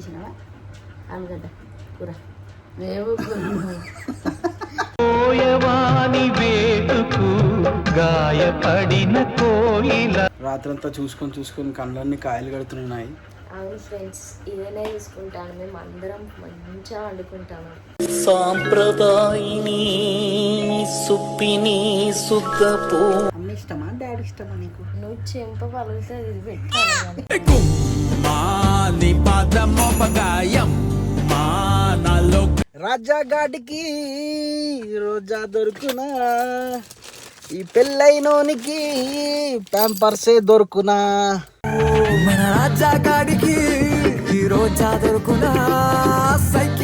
చేసినావా? ఆలుగడ్డ కూర. వేటుకు గాయపడిన కోయిల. రాత్రంతా చూసుకొని చూసుకొని కళ్ళన్నీ కాయలు కడుతున్నాయి. అవును ఫ్రెండ్స్ ఇదేనే తీసుకుంటాను. మేము అందరం మంచిగా వండుకుంటాము. సాంప్రదాయిని సుప్పిని సుద్దపో అమ్మ ఇష్టమా? డాడీ ఇష్టమా నీకు? నువ్వు చెంప పలుగుతుంది ఇది పదమోపగాయం మానలో రాజాగాడికి రోజా దొరుకునా? ఈ పెళ్ళైనోనికి ప్యాంపర్సే దొరుకునా? మన రాజాగాడికి ఈ రోజా దొరుకునా? సైకిల్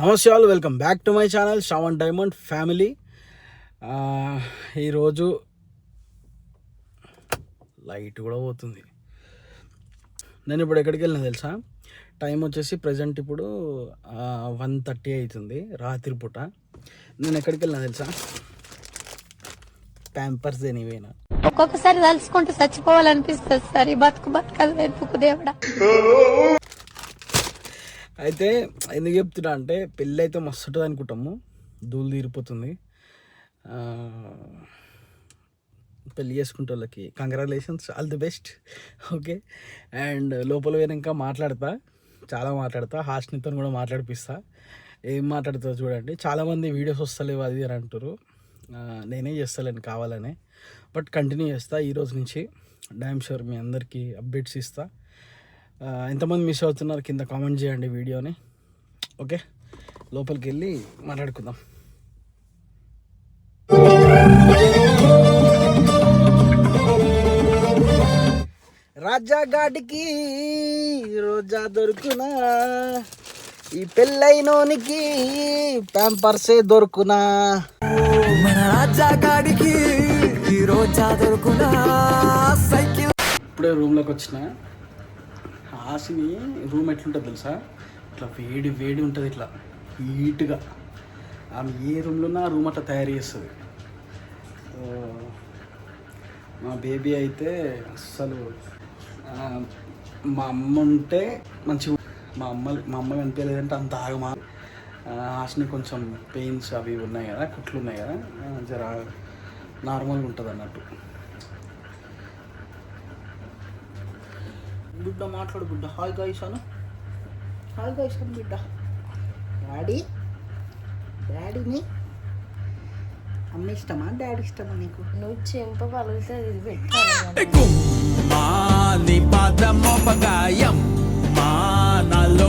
నమస్తే all welcome back to my channel Shravan diamond family. ఈరోజు లైట్ కూడా పోతుంది. నేను ఇప్పుడు ఎక్కడికి వెళ్ళినా తెలుసా? టైం వచ్చేసి ప్రజెంట్ ఇప్పుడు వన్ థర్టీ అవుతుంది రాత్రి పూట. నేను ఎక్కడికి వెళ్ళినా తెలుసా? ప్యాంపర్స్ దేనివేనా ఒక్కొక్కసారి తలుచుకుంటూ చచ్చిపోవాలనిపిస్తుంది సార్ ఈ బతుకు బతుకలు వెతుకు దేవుడా. అయితే ఎందుకు చెప్తున్నా అంటే పెళ్ళి అయితే మస్తు ఉంటుంది అనుకుంటాము ధూళి తీరిపోతుంది. పెళ్ళి చేసుకుంటే వాళ్ళకి congratulations all the best okay and లోపల పోయినాక మాట్లాడతా. చాలా మాట్లాడతా. హాస్నితో కూడా మాట్లాడిపిస్తా. ఏం మాట్లాడుతుందో చూడండి. చాలామంది వీడియోస్ వస్తలేవు అది అని అంటారు నేనే చేస్తాను కావాలనే. బట్ కంటిన్యూ చేస్తా. ఈరోజు నుంచి డ్యామ్ షూర్ మీ అందరికీ అప్డేట్స్ ఇస్తా. ఎంతమంది మిస్ అవుతున్నారు కింద కామెంట్ చేయండి వీడియోని. ఓకే? లోపలికి వెళ్ళి మాట్లాడుకుందాం. రాజాగాడికి రోజా దొరుకునా? ఈ పెళ్ళైనోనికి ప్యాంపర్సే దొరుకునా? మన రాజాగాడికి ఈ రోజా దొరుకునా? సైకిల్ ఇప్పుడే రూమ్లోకి వచ్చిన. హాసిని రూమ్ ఎట్లుంటుంది తెలుసా? ఇట్లా వేడి వేడి ఉంటుంది ఇట్లా హీట్గా ఆమె ఏ రూమ్లో ఉన్నా ఆ రూమ్ అట్లా తయారు చేస్తుంది. మా బేబీ అయితే అస్సలు మా అమ్మ ఉంటే మంచిగా మా అమ్మ మా అమ్మ కనిపించలేదంటే అంత ఆగమా? ఆశని కొంచెం పెయిన్స్ అవి ఉన్నాయి కదా కుట్లు ఉన్నాయి కదా జర నార్మల్గా ఉంటుంది అన్నట్టు బిడ్డ మాట్లాడు బిడ్డ. హాయ్ గాయస్ అను. హాయ్ గాయస్ అను బిడ్డ. డాడీ. డాడీని అమ్మ ఇష్టమా? డాడీ ఇష్టమా నీకు? నువ్వు చెంప పలుగుతుంది ఇది పెట్టాను మాని పదమోపగాయం మానలో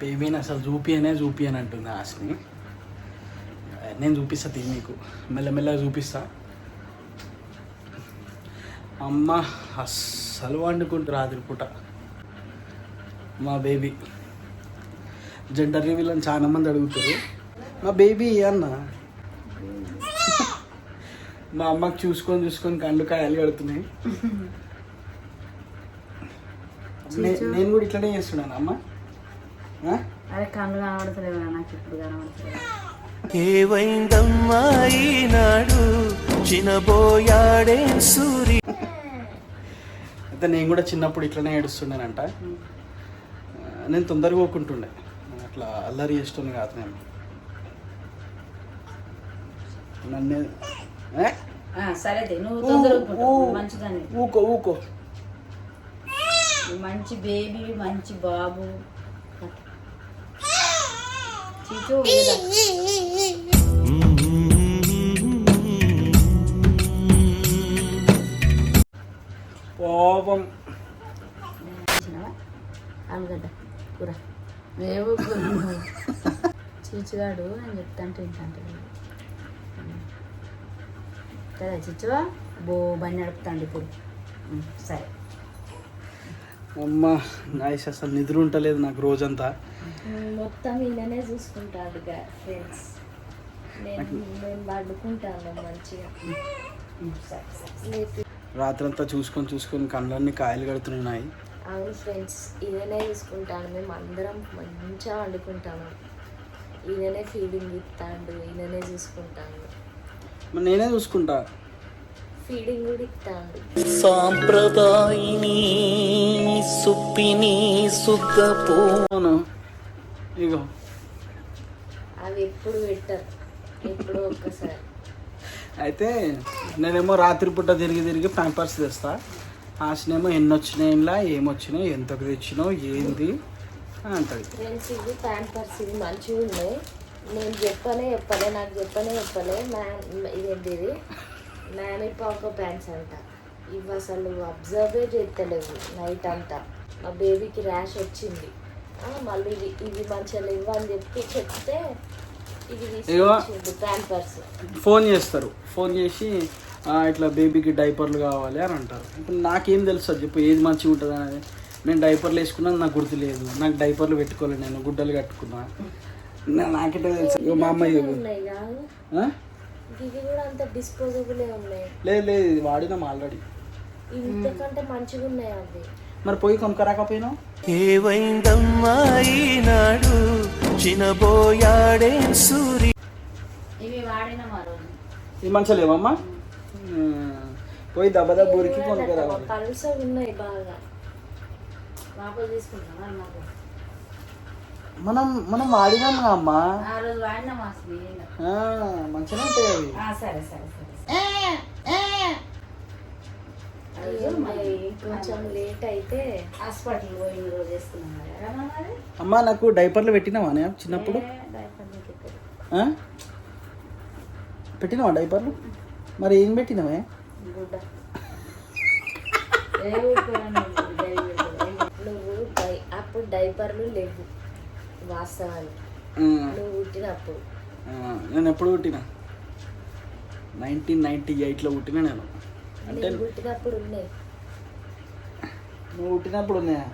బేబీని అసలు చూపియనే చూపియని అంటుంది ఆశని నేను చూపిస్తా తీ నీకు. మెల్లమెల్లగా చూపిస్తా. అమ్మ అస్సలు వండుకుంటు రాత్రి పూట. మా బేబీ. జెండర్ రివీల్ అని చాలా మంది అడుగుతారు. మా బేబీ అన్న. మా అమ్మకి చూసుకొని చూసుకొని కళ్ళు కాయలు కడుతున్నాయి నేను కూడా ఇట్లనే చేస్తున్నాను అమ్మ? అరే కళ్ళు కనబడతలేవు నాకు ఇప్పుడు కనబడతలేవు. ఏవైందమ్మా ఈనాడు? చినబోయాడే సూరి. అయితే నేను కూడా చిన్నప్పుడు ఇట్లనే ఏడుస్తుండేనంట. నేను తొందరగా పోకుంటుండే అట్లా అల్లరి చేస్తుంది కాదు నేను. నన్ను ఊకో ఊకో. మంచి బేబీ మంచి బాబు. చీచు చేసినావా? ఆలుగడ్డ కూర. మేము చీచుగాడు అని చెప్తాంటే ఏంటంటే కదా చిచ్చువా బో బండి నడుపుతాండి ఇప్పుడు. సరే. అమ్మ నాయస్ అసలు నిద్ర ఉంటలేదు నాకు రోజంతా. మొత్తం ఈయననే చూసుకుంటాడు ఫ్రెండ్స్ నేను నేను వండుకుంటాను మంచిగా. రాత్రంతా చూసుకొని చూసుకొని కళ్ళన్నీ కాయలు కడుతున్నాయి. అవును ఫ్రెండ్స్ ఈయననే చూసుకుంటాను మేము అందరం మంచిగా వండుకుంటాము. ఈయననే ఫీడింగ్ ఇస్తాడు ఈయననే చూసుకుంటాను. నేనే చూసుకుంటా. ఫీడింగ్ కూడా ఇస్తాను సాంప్రదాయిని సుప్పిని సుద్దపో అవును. ఇగో. అవి ఎప్పుడు పెట్టరు. ఎప్పుడో ఒక్కసారి. అయితే నేనేమో రాత్రిపూట తిరిగి తిరిగి ప్యాంపర్స్ తెస్తా. ఆశనేమో ఎన్ని వచ్చినాయిలా ఏమొచ్చినాయి ఎంతకు తెచ్చినావు ఏంది అని అంటది. ఫ్రెండ్స్ ఇది ప్యాంపర్స్ ఇది మంచిగా ఉన్నాయి. నేను చెప్పనే చెప్పలే నాకు చెప్పనే చెప్పలే. ఇదేంటి ఇది మ్యామీ పాకో ప్యాంట్స్ అంట. ఇవి అసలు అబ్జర్వే చేస్తలేవు నైట్ అంతా. మా బేబీకి ర్యాష్ వచ్చింది. మళ్ళీ ఇది ఇవి మంచిగా లేవు అని చెప్పి చెప్తే ఫోన్ చేస్తారు. ఫోన్ చేసి "ఆ, ఇట్లా బేబీకి డైపర్లు కావాలి అని అంటారు. ఇప్పుడు నాకేం తెలుసు అది? చెప్పు ఏది మంచిగా ఉంటుంది అనేది. నేను డైపర్లు వేసుకున్నాను నాకు గుర్తు లేదు నాకు డైపర్లు పెట్టుకోలేదు నేను గుడ్డలు కట్టుకున్నా. నా- నాకెట్లా తెలుసు? ఇగో మా అమ్మాయి లేదు లేదు ఇది వాడినాం ఆల్రెడీ ఇంతకంటే మంచిగా ఉన్నాయి అవి? మరి పోయి కొనుక్కరాకపోయినావు? ఏవైందమ్మా ఈనాడు చినబోయాడే సూరి. ఇది మంచిగా లేవమ్మా? పోయి దెబ్బ దెబ్బ ఉన్నాయి బాగా. మనం మనం వాడినాం కదా అమ్మా. ఆ రోజు వాడినా మాస్మి ఆ, మంచిగా ఉంటాయి అవి సరే సరే సరే ఉన్నాయి. కొంచెం లేట్ అయితే హాస్పిటల్ పోయిన రోజు వేసుకున్నాం కదా అమ్మా నాకు డైపర్లు పెట్టినావా నేను చిన్నప్పుడు? పెట్టినావా డైపర్లు? మరి ఏం పెట్టినావే. నువ్వు? అప్పుడు డైపర్లు లేవు వాస్తవానికి ఆ, నువ్వు పుట్టినప్పుడు నేను ఎప్పుడు పుట్టినా? నైన్టీన్ నైన్టీ ఎయిట్లో పుట్టినా నేను. అంటే నేను పుట్టినప్పుడు ఉన్నాయి నువ్వు పుట్టినప్పుడు ఉన్నాయా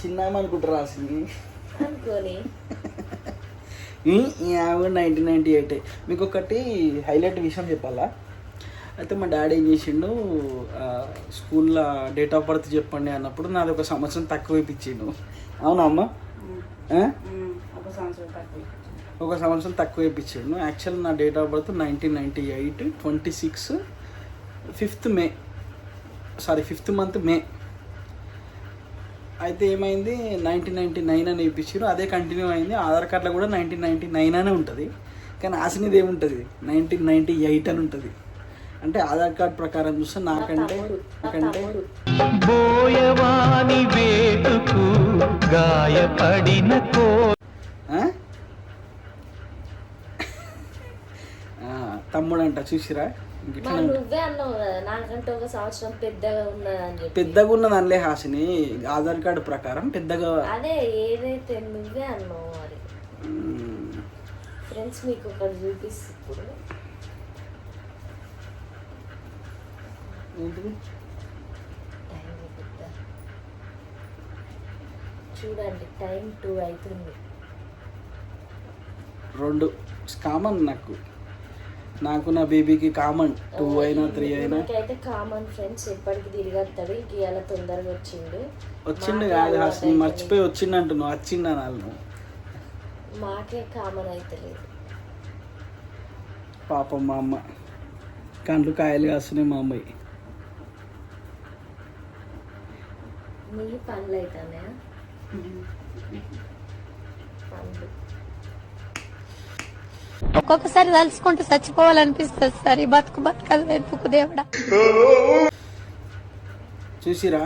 చిన్న అనుకుంటారు రాసింది అనుకొని. నైన్టీన్ నైన్టీ ఎయిట్ మీకు ఒకటి హైలైట్ విషయం చెప్పాలా? అయితే మా డాడీ ఏం చేసిండు స్కూల్లో డేట్ ఆఫ్ బర్త్ చెప్పండి అన్నప్పుడు నాది ఒక సంవత్సరం తక్కువ ఇప్పించిండు. అవునా అమ్మ? ఒక సంవత్సరం తక్కువ ఒక సంవత్సరం తక్కువ ఇప్పించిండు. యాక్చువల్ నా date of birth nineteen ninety eight twenty six fifth May. Sorry fifth month May. అయితే ఏమైంది? నైన్టీన్ నైంటీ నైన్ అని ఇప్పించారు అదే కంటిన్యూ అయింది. ఆధార్ కార్డులో కూడా నైన్టీన్ నైంటీ నైన్ అనే ఉంటుంది. కానీ ఆశనిది ఏముంటుంది? నైన్టీన్ నైంటీ ఎయిట్ అని ఉంటుంది. అంటే ఆధార్ కార్డ్ ప్రకారం చూస్తే నాకంటే నాకంటే బోయవాని వేటుకు గాయపడిన తమ్ముడు అంట చూసిరా. నువ్వే అన్నావు కదా నాకంటే ఒక సంవత్సరం పెద్దగా ఉన్నదని పెద్దగా ఉన్నది అనలే హాసిని. ఆధార్ కార్డు ప్రకారం పెద్దగా అదే ఏదైతే నువ్వే అన్నావు మరి. ఫ్రెండ్స్ మీకు ఒకటి. చూడండి టైం టూ అవుతుంది రెండు. కామన్ నాకు. నాకు నా బేబీకి కామన్. టూ అయినా త్రీ అయినా. నాకైతే కామన్ ఫ్రెండ్స్ ఎప్పటికి తిరిగేస్తాడు ఇంక ఇవాళ తొందరగా వచ్చిండు. వచ్చిండు కాదు అయిపోయింది. మర్చిపోయి వచ్చిండు అంటున్నావు వచ్చిండు అనాలి మాకే కామన్ అవుతలేదు పాపం మా అమ్మ. కండ్లు కాయలు కాస్తున్నాయి మా అమ్మాయి. నీ పనులు అవుతాయా పనులు. ఒక్కొక్కసారి తలుచుకుంటూ చచ్చిపోవాలనిపిస్తుంది సార్. ఈ బతుకు బతకదు వెతుకు దేవుడా? చూసిరా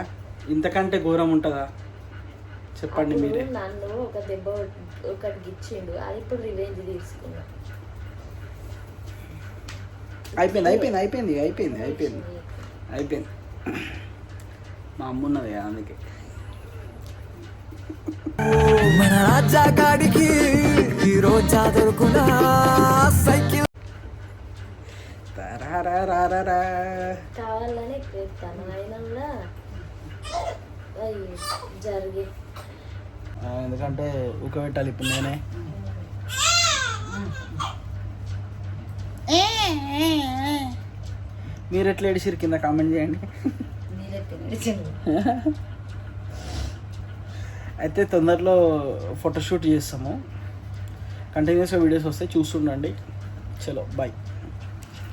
ఇంతకంటే ఘోరం ఉంటుందా? చెప్పండి మీరే. నన్ను ఒక దెబ్బ ఒకటి గిచ్చిండు. అది ఇప్పుడు రివెంజ్ తీసుకున్నా. అయిపోయింది అయిపోయింది అయిపోయింది అయిపోయింది అయిపోయింది అయిపోయింది. మా అమ్మ ఉన్నది కదా అందుకే. మన రాజాగాడికి ఈ రోజా దొరుకునా సైకిల్ తరారారారా. కావాలని జరిగే. ఆ, ఎందుకంటే ఉక్కబెట్టాలి ఇప్పుడు నేనే. మీరు ఎట్లా ఏడిసిరు కింద కామెంట్ చేయండి. అయితే తొందరలో ఫోటోషూట్ చేస్తాము. కంటిన్యూస్గా వీడియోస్ వస్తాయి చూస్తుండండి. చలో బాయ్